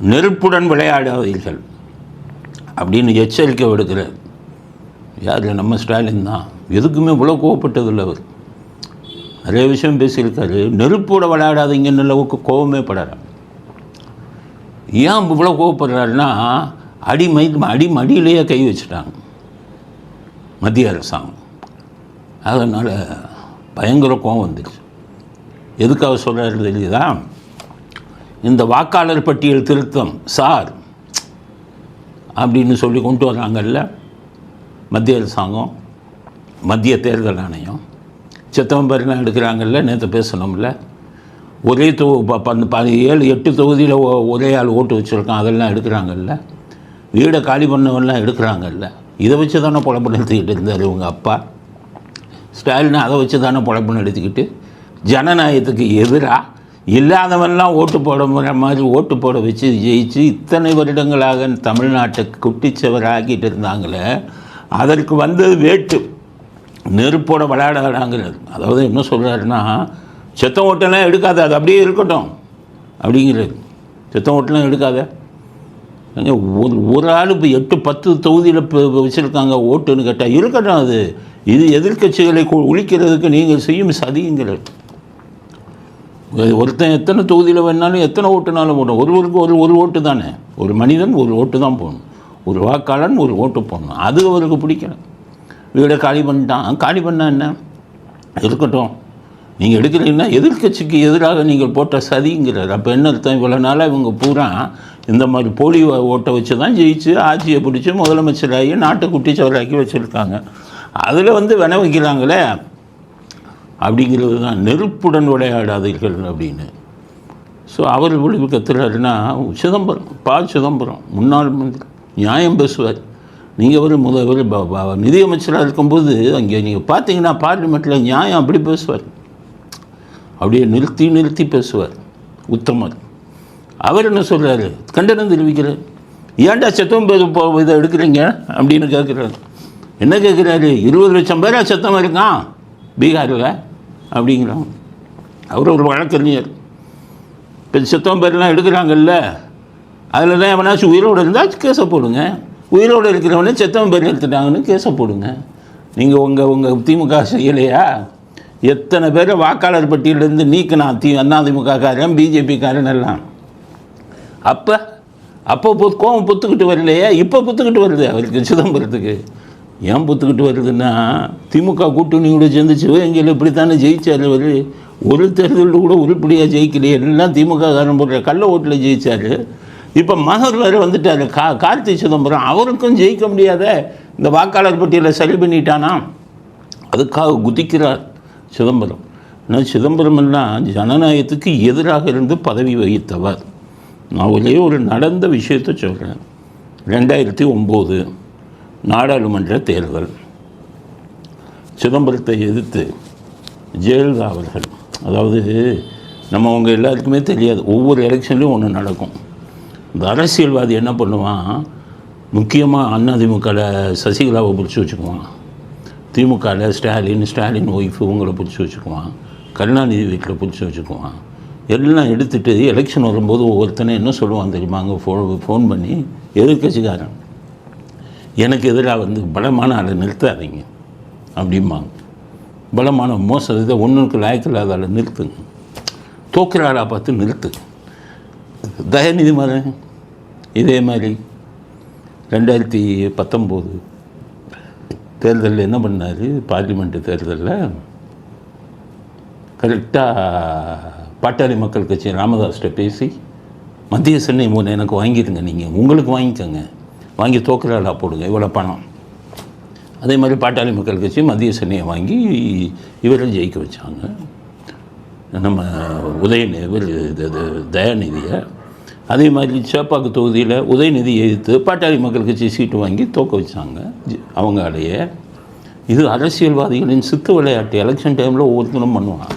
நெருப்புடன் விளையாடாதீர்கள். அப்படின்னு எச்சரிக்கை விடுக்கிறார். யார் நம்ம ஸ்டாலின் தான். எதுக்குமே இவ்வளோ கோவப்பட்டதில்லை அவர். நிறைய விஷயம் பேசியிருக்காரு. நெருப்போட விளையாடாதீங்கன்னு அளவுக்கு கோவமே படுறார் ஏன் இவ்வளோ கோவப்படுறாருன்னா அடி மை அடி மடியிலேயே கை வச்சுட்டாங்க. மத்திய அரசாங்கம். அதனால் பயங்கர கோவம் வந்துடுச்சு. எதுக்காக சொல்கிறாரு தெரியுதா? இந்த வாக்காளர் பட்டியல் திருத்தம் சார் அப்படின்னு சொல்லி கொண்டு வராங்கல்ல மத்திய அரசாங்கம் மத்திய தேர்தல் ஆணையம். சித்தம்பரம் எடுக்கிறாங்கல்ல நேற்று பேசணும்ல. ஒரே தொ ப- ஏழு எட்டு தொகுதியில் ஒரே ஆள் ஓட்டு வச்சுருக்கான் அதெல்லாம் எடுக்கிறாங்கல்ல. வீடை காலி பண்ணவெல்லாம் எடுக்கிறாங்கல்ல. இதை வச்சு தானே புழப்பு நடத்திக்கிட்டு இருந்தார் இவங்க அப்பா. ஸ்டாலின் அதை வச்சு தானே புழப்பு நடத்திக்கிட்டு ஜனநாயகத்துக்கு எதிராக இல்லாதவன்லாம் ஓட்டு போட மாதிரி ஓட்டு போட வச்சு ஜெயிச்சு இத்தனை வருடங்களாக தமிழ்நாட்டை குட்டிச்சவர் ஆக்கிட்டு இருந்தாங்களே அதற்கு வந்தது வேட்டு. நெருப்போட விளையாடாங்கிறது அதாவது என்ன சொல்கிறாருன்னா செத்த ஓட்டெல்லாம் எடுக்காத அது அப்படியே இருக்கட்டும் அப்படிங்கிறது. செத்த ஓட்டெல்லாம் எடுக்காத. ஒரு ஒரு ஆள் இப்போ எட்டு பத்து தொகுதியில் இப்போ வச்சுருக்காங்க ஓட்டுன்னு கேட்டால் இருக்கட்டும் அது. இது எதிர்க்கட்சிகளை ஒழிக்கிறதுக்கு நீங்கள் செய்யும் சதிங்கிறது. ஒருத்தன் எத்தனை தொகுதியில் வேணாலும் எத்தனை ஓட்டுனாலும் போடணும். ஒருவருக்கு ஒரு ஒரு ஓட்டு தானே. ஒரு மனிதன் ஒரு ஓட்டு தான் போடணும். ஒரு வாக்காளன் ஒரு ஓட்டு போடணும். அது அவருக்கு பிடிக்கல. வீடை காலி பண்ணிட்டான். காலி பண்ணா என்ன? இருக்கட்டும். நீங்கள் எடுக்கிறீங்கன்னா எதிர்க்கட்சிக்கு எதிராக நீங்கள் போட்ட சதிங்கிறார். அப்போ என்ன அர்த்தம்? இவ்வளோ நாளாக இவங்க பூரா இந்த மாதிரி போலி ஓட்டை வச்சு தான் ஜெயிச்சு ஆட்சியை பிடிச்சி முதலமைச்சராகி நாட்டை குட்டிச்சவராக்கி வச்சுருக்காங்க. அதில் வந்து வின வைக்கிறாங்களே அப்படிங்கிறது தான் நெருப்புடன் விளையாடாதீர்கள் அப்படின்னு. ஸோ அவர் விழிப்பு கத்துறாருன்னா சிதம்பரம் பா சிதம்பரம் முன்னாள் மந்திரி நியாயம் பேசுவார். நீங்கள் ஒரு முதல்வர் நிதியமைச்சராக இருக்கும்போது அங்கே நீங்கள் பார்த்தீங்கன்னா பார்லிமெண்ட்டில் நியாயம் அப்படி பேசுவார். அப்படியே நிறுத்தி நிறுத்தி பேசுவார் உத்தமர். அவர் என்ன சொல்கிறாரு கண்டனம் தெரிவிக்கிறார். ஏன்டா செத்தம் பேர் இதை எடுக்கிறீங்க? அப்படின்னு கேட்குறாரு என்ன கேட்குறாரு இருபது லட்சம் பேராக செத்தம் இருக்கான் பீகாரில்? அப்படிங்கிறாங்க. அவர் ஒரு வழக்கறிஞர். இப்போ செத்தம் பேர்லாம் எடுக்கிறாங்கல்ல அதில் தான் எவனாச்சும் உயிரோடு இருந்தால் கேஸை போடுங்க. உயிரோடு இருக்கிறவனே செத்தவன் பேர் எடுத்துட்டாங்கன்னு கேஸை போடுங்க. நீங்கள் உங்கள் உங்கள் திமுக செய்யலையா எத்தனை பேரை வாக்காளர் பட்டியலேருந்து நீக்கினான் தி அண்ணா திமுகக்காரன் பிஜேபி எல்லாம்? அப்போ அப்போ பொ- கோவம் புத்துக்கிட்டு வரலையே? இப்போ புத்துக்கிட்டு வருது அவருக்கு சிதம்பரத்துக்கு. ஏன் புத்துக்கிட்டு வருதுன்னா திமுக கூட்டணியோட சேர்ந்து சிவகங்கையில் இப்படித்தானே ஜெயித்தார் அவர் ஒரு தேர்தலில் கூட உருப்படியாக ஜெயிக்கலையே. எல்லாம் திமுக காரன் போடுற கள்ள ஓட்டில் ஜெயித்தார் இப்போ மகர் வேறு வந்துட்டார். கா கார்த்தி சிதம்பரம் அவருக்கும் ஜெயிக்க முடியாத இந்த வாக்காளர் பட்டியலை சரி பண்ணிட்டானா? அதுக்காக குதிக்கிறார் சிதம்பரம். ஆனால் சிதம்பரம் எல்லாம் ஜனநாயகத்துக்கு எதிராக இருந்து பதவி வகித்தவர். நான் ஒரே ஒரு நடந்த விஷயத்தை சொல்கிறேன் ரெண்டாயிரத்தி ஒம்பது நாடாளுமன்ற தேர்தல். சிதம்பரத்தை எதிர்த்து ஜெயலலிதா அவர்கள் அதாவது நம்ம அவங்க எல்லாருக்குமே தெரியாது ஒவ்வொரு எலெக்ஷன்லையும் ஒன்று நடக்கும். இந்த அரசியல்வாதி என்ன பண்ணுவான்? முக்கியமாக அதிமுகவில் சசிகலாவை பிடிச்சி வச்சுக்குவான். திமுகவில் ஸ்டாலின் ஸ்டாலின் ஒய்ஃப் இவங்களை பிடிச்சி வச்சுக்குவான். கருணாநிதி வீட்டில் பிடிச்சி வச்சுக்குவான். எல்லாம் எடுத்துகிட்டு எலெக்ஷன் வரும்போது ஒவ்வொருத்தனை என்ன சொல்லுவான் தெரியுமாங்க ஃபோ ஃபோன் பண்ணி எதிர்க்கட்சிக்காரன் எனக்கு எதிராக வந்து பலமான ஆளை நிறுத்தாதீங்க அப்படிம்பாங்க. பலமான மோசம் இதை ஒன்றுக்கு லாயக்கில்லாத ஆளை நிறுத்துங்க. தோக்கிற ஆளாக பார்த்து நிறுத்து தயநிதி மரன் இதே மாதிரி ரெண்டாயிரத்தி பத்தொம்போது தேர்தலில் என்ன பண்ணார்? பார்லிமெண்ட்டு தேர்தலில் கரெக்டாக பாட்டாளி மக்கள் கட்சி ராமதாஸ்கிட்ட பேசி மத்திய சென்னை மூணு எனக்கு வாங்கிடுங்க நீங்கள் உங்களுக்கு வாங்கிக்கோங்க. வாங்கி தோக்குறாடா போடுங்க இவ்வளோ பணம். அதே மாதிரி பாட்டாளி மக்கள் கட்சி மத்திய சென்னையை வாங்கி இவரை ஜெயிக்க வச்சாங்க. நம்ம உதயநிதி இவர் இது தயாநிதியை. அதே மாதிரி சேப்பாக்கு தொகுதியில் உதயநிதி எதிர்த்து பாட்டாளி மக்கள் கட்சி சீட்டு வாங்கி தோக்க வச்சாங்க. அவங்களையே. இது அரசியல்வாதிகளின் சித்து விளையாட்டு. எலெக்ஷன் டைமில் ஒவ்வொருத்தரும் பண்ணுவாங்க.